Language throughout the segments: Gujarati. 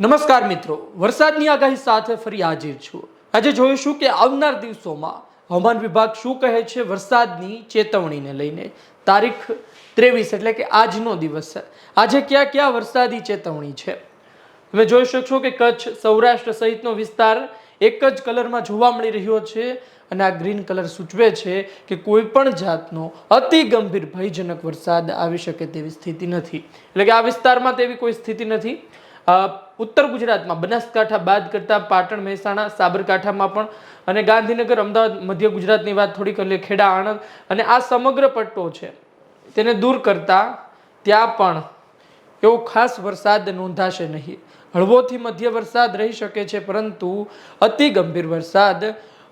નમસ્કાર મિત્રો, વરસાદની આગાહી સાથે ફરી હાજર છું. આજે જોઈશું કે આવનાર દિવસોમાં હવામાન વિભાગ શું કહે છે વરસાદની ચેતવણીને લઈને. તારીખ ત્રેવીસ એટલે કે આજનો દિવસ છે. આજે ક્યાં ક્યાં વરસાદી ચેતવણી છે? તમે જોઈ શકશો કે કચ્છ, સૌરાષ્ટ્ર સહિતનો વિસ્તાર એક જ કલરમાં જોવા મળી રહ્યો છે અને આ ગ્રીન કલર સૂચવે છે કે કોઈ પણ જાતનો અતિ ગંભીર ભયજનક વરસાદ આવી શકે તેવી સ્થિતિ નથી. એટલે કે આ વિસ્તારમાં તેવી કોઈ સ્થિતિ નથી. ઉત્તર ગુજરાતમાં, બનાસકાંઠા, બાદ કરતાં પાટણ, મહેસાણા, સાબરકાંઠામાં પણ અને ગાંધીનગર, અમદાવાદ, મધ્ય ગુજરાતની વાત થોડી કરીએ ખેડા, આણંદ અને આ સમગ્ર પટ્ટો છે, તેને દૂર કરતા ત્યાં પણ એવો ખાસ વરસાદ નોંધાશે નહીં. હળવોથી મધ્ય વરસાદ રહી શકે છે, પરંતુ અતિ ગંભીર વરસાદ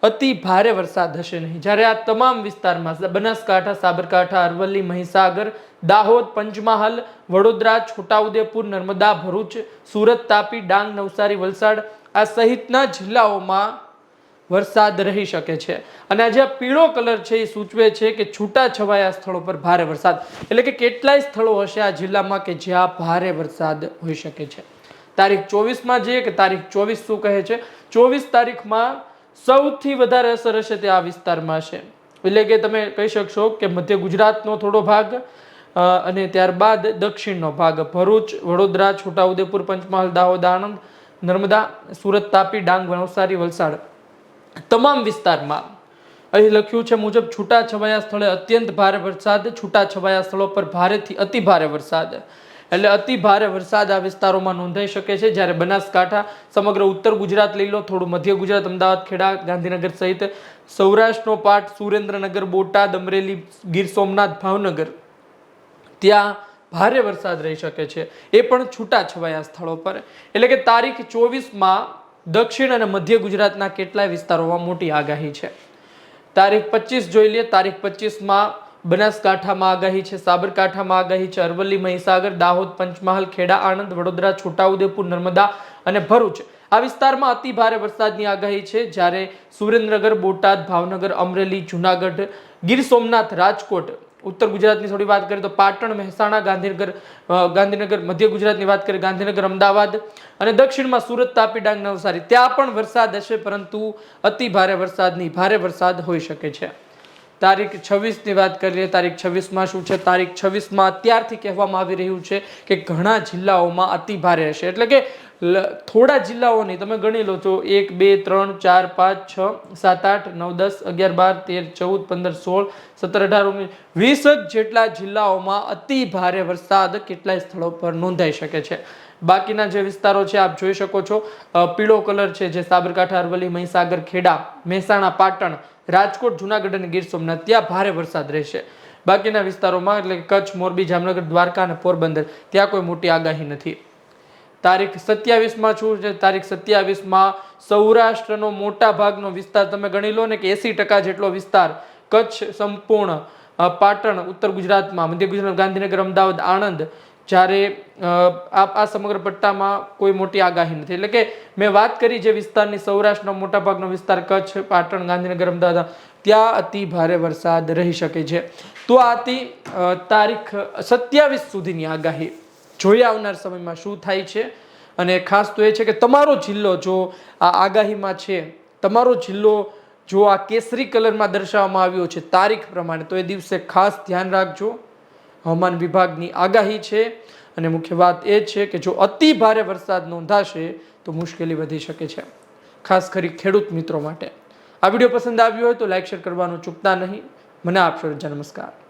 અતિ ભારે વરસાદ હશે નહીં. જ્યારે આ તમામ વિસ્તારમાં બનાસકાંઠા, સાબરકાંઠા, અરવલ્લી, મહીસાગર, દાહોદ, પંચમહાલ, વડોદરા, છોટાઉદેપુર, નર્મદા, ભરૂચ, સુરત, તાપી, ડાંગ, નવસારી, વલસાડ આ સહિતના જિલ્લાઓમાં વરસાદ રહી શકે છે. અને આ પીળો કલર છે એ સૂચવે છે કે છૂટા છવાયા સ્થળો પર ભારે વરસાદ. એટલે કે કેટલાય સ્થળો હશે આ જિલ્લામાં કે જ્યાં ભારે વરસાદ હોઈ શકે છે. તારીખ ચોવીસમાં જઈએ કે તારીખ ચોવીસ શું કહે છે? ચોવીસ તારીખમાં સૌથી વધારે અસર હશે તે આ વિસ્તારમાં છે. એટલે કે તમે કહી શકશો કે મધ્ય ગુજરાતનો થોડો ભાગ અને ત્યારબાદ દક્ષિણનો ભાગ. ભરૂચ, વડોદરા, છોટાઉદેપુર, પંચમહાલ, દાહોદ, આણંદ, નર્મદા, સુરત, તાપી, ડાંગ, નવસારી, વલસાડ. તમામ વિસ્તારમાં અહીં લખ્યું છે મુજબ છૂટા છવાયા સ્થળે અત્યંત ભારે વરસાદ છૂટા છવાયા સ્થળો પર ભારેથી અતિ ભારે વરસાદ. એટલે અતિ ભારે વરસાદ આ વિસ્તારોમાં નોંધાઈ શકે છે. જ્યારે બનાસકાંઠા, સમગ્ર ઉત્તર ગુજરાત લઈ લો, થોડું મધ્ય ગુજરાત, અમદાવાદ, ખેડા, ગાંધીનગર સહિત સૌરાષ્ટ્રનો પાર્ટ સુરેન્દ્રનગર, બોટાદ, અમરેલી, ગીર સોમનાથ, ભાવનગર, ત્યાં ભારે વરસાદ રહી શકે છે. એ પણ છૂટા છવાયા સ્થળો પર. એટલે કે તારીખ ચોવીસમાં દક્ષિણ અને મધ્ય ગુજરાતના કેટલાય વિસ્તારોમાં મોટી આગાહી છે. તારીખ પચીસ જોઈ લઈએ તારીખ પચીસમાં બનાસકાંઠામાં આગાહી છે. સાબરકાંઠામાં આગાહી છે. અરવલ્લી, મહીસાગર, દાહોદ, પંચમહાલ, ખેડા, આણંદ, વડોદરા, છોટાઉદેપુર, નર્મદા અને ભરૂચ. આ વિસ્તારમાં અતિ ભારે વરસાદની આગાહી છે. જ્યારે સુરેન્દ્રનગર, બોટાદ, ભાવનગર, અમરેલી, જુનાગઢ, ગીર સોમનાથ, રાજકોટ, ઉત્તર ગુજરાતની થોડી વાત કરીએ તો પાટણ, મહેસાણા, ગાંધીનગર ગાંધીનગર, મધ્ય ગુજરાતની વાત કરીએ, ગાંધીનગર, અમદાવાદ અને દક્ષિણમાં સુરત, તાપી, ડાંગ, નવસારી. ત્યાં પણ વરસાદ હશે, પરંતુ અતિ ભારે વરસાદની ભારે વરસાદ હોઈ શકે છે. તારીખ છવ્વીસની વાત કરીએ, તારીખ છવ્વીસમાં શું છે? તારીખ છવ્વીસમાં અત્યારથી કહેવામાં આવી રહ્યું છે કે ઘણા જિલ્લાઓમાં અતિ ભારે હશે. એટલે કે થોડા જિલ્લાઓની તમે ગણી લો છો એક, બે, ત્રણ, ચાર, પાંચ, છ, સાત, આઠ, નવ, દસ, અગિયાર, બાર, તેર, ચૌદ, પંદર, સોળ, સત્તર, અઢાર, ઓગણીસ, વીસ જ જેટલા જિલ્લાઓમાં અતિ ભારે વરસાદ કેટલાય સ્થળો પર નોંધાઈ શકે છે. બાકીના જે વિસ્તારો છે, આપ જોઈ શકો છો. પીળો કલર છે, જે સાબરકાંઠા, અરવલ્લી, મહીસાગર, ખેડા, મહેસાણા, પાટણ રાજકોટ, જુનાગઢ અને ગીર સોમનાથ ત્યાં ભારે વરસાદ રહેશે. બાકીના વિસ્તારોમાં એટલે કચ્છ, મોરબી, જામનગર, દ્વારકા અને પોરબંદર ત્યાં કોઈ મોટી આગાહી નથી. તારીખ સત્યાવીસમાં છું? જે તારીખ સત્યાવીસમાં સૌરાષ્ટ્રનો મોટા ભાગનો વિસ્તાર તમે ગણી લો ને કે એસી ટકા જેટલો વિસ્તાર કચ્છ સંપૂર્ણ પાટણ, ઉત્તર ગુજરાતમાં, મધ્ય ગુજરાત, ગાંધીનગર, અમદાવાદ, આણંદ જ્યારે આ સમગ્ર પટ્ટામાં કોઈ મોટી આગાહી નથી. એટલે કે મેં વાત કરી જે વિસ્તારની સૌરાષ્ટ્રનો મોટા ભાગનો વિસ્તાર કચ્છ, પાટણ ગાંધીનગર અમદાવાદ ત્યાં અતિ ભારે વરસાદ રહી શકે છે. તો આ હતી તારીખ સત્યાવીસ સુધીની આગાહી. જોઈએ આવનાર સમયમાં શું થાય છે? અને ખાસ તો એ છે કે તમારો જિલ્લો જો આ આગાહીમાં છે, તમારો જિલ્લો જો આ કેસરી કલરમાં દર્શાવવામાં આવ્યો છે તારીખ પ્રમાણે, તો એ દિવસે ખાસ ધ્યાન રાખજો. હવામાન વિભાગની આગાહી છે. અને મુખ્ય વાત એ છે કે જો અતિ ભારે વરસાદ નોંધાશે, તો મુશ્કેલી વધી શકે છે. ખાસ કરી ખેડૂત મિત્રો માટે. આ વીડિયો પસંદ આવ્યો હોય તો લાઈક શેર કરવાનું ચૂકતા નહીં. મને આપશો રજા નમસ્કાર.